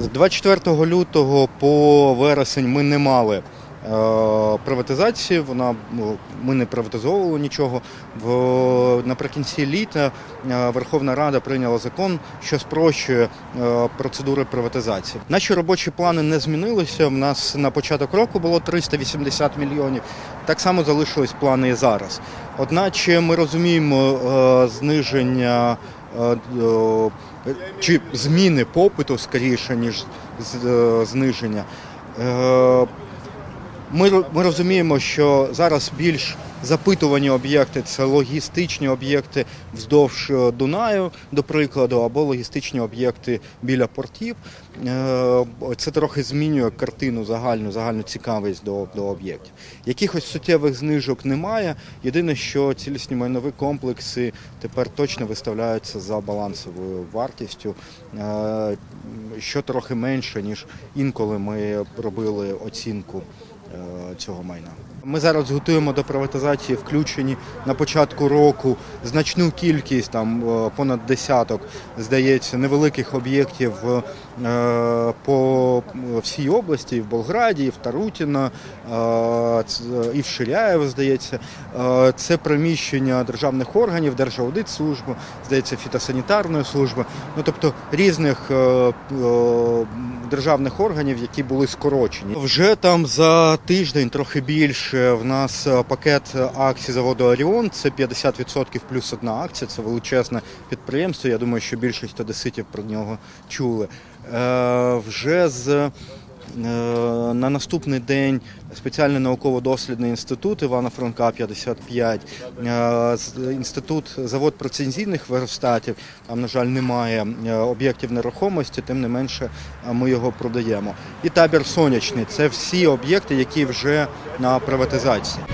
З 24 лютого по вересень ми не мали е, приватизації. Вона ну, ми не приватизовували нічого. В наприкінці літа е, Верховна Рада прийняла закон, що спрощує е, процедури приватизації. Наші робочі плани не змінилися. У нас на початок року було 380 мільйонів. Так само залишились плани і зараз. Одначе ми розуміємо зниження. Е, е, чи зміни попиту скоріше, ніж е, зниження. Ми розуміємо, що зараз більш запитувані об'єкти це логістичні об'єкти вздовж е, Дунаю, до прикладу, або логістичні об'єкти біля портів. Е, Це трохи змінює картину загальну, загальну цікавість до, до об'єктів. Якихось суттєвих знижок немає. Єдине, що цілісні майнові комплекси тепер точно виставляються за балансовою вартістю, е, що трохи менше, ніж інколи ми робили оцінку цього майна. Ми зараз готуємо до приватизації включені на початку року значну кількість, там е, понад десяток, здається, невеликих об'єктів е, по всій області, в Болграді, в Тарутіно, е, і в Ширяєво, здається. Е, Це приміщення державних органів, Держаудитслужби, здається, фітосанітарної служби, ну тобто різних е, е, державних органів, які були скорочені. Вже там за тиждень, трохи більше, в нас е, пакет акцій заводу Оріон. Це 50% плюс одна акція. Це величезне підприємство. Я думаю, що більшість одеситів про нього чули. Е, Вже з на наступний день спеціальний науково-дослідний інститут Івана Франка 55, е, інститут завод прецензійних верстатів. Там, на жаль, немає е, об'єктів нерухомості, тим не менше е, ми його продаємо. І табір сонячний це всі об'єкти, які вже на приватизації.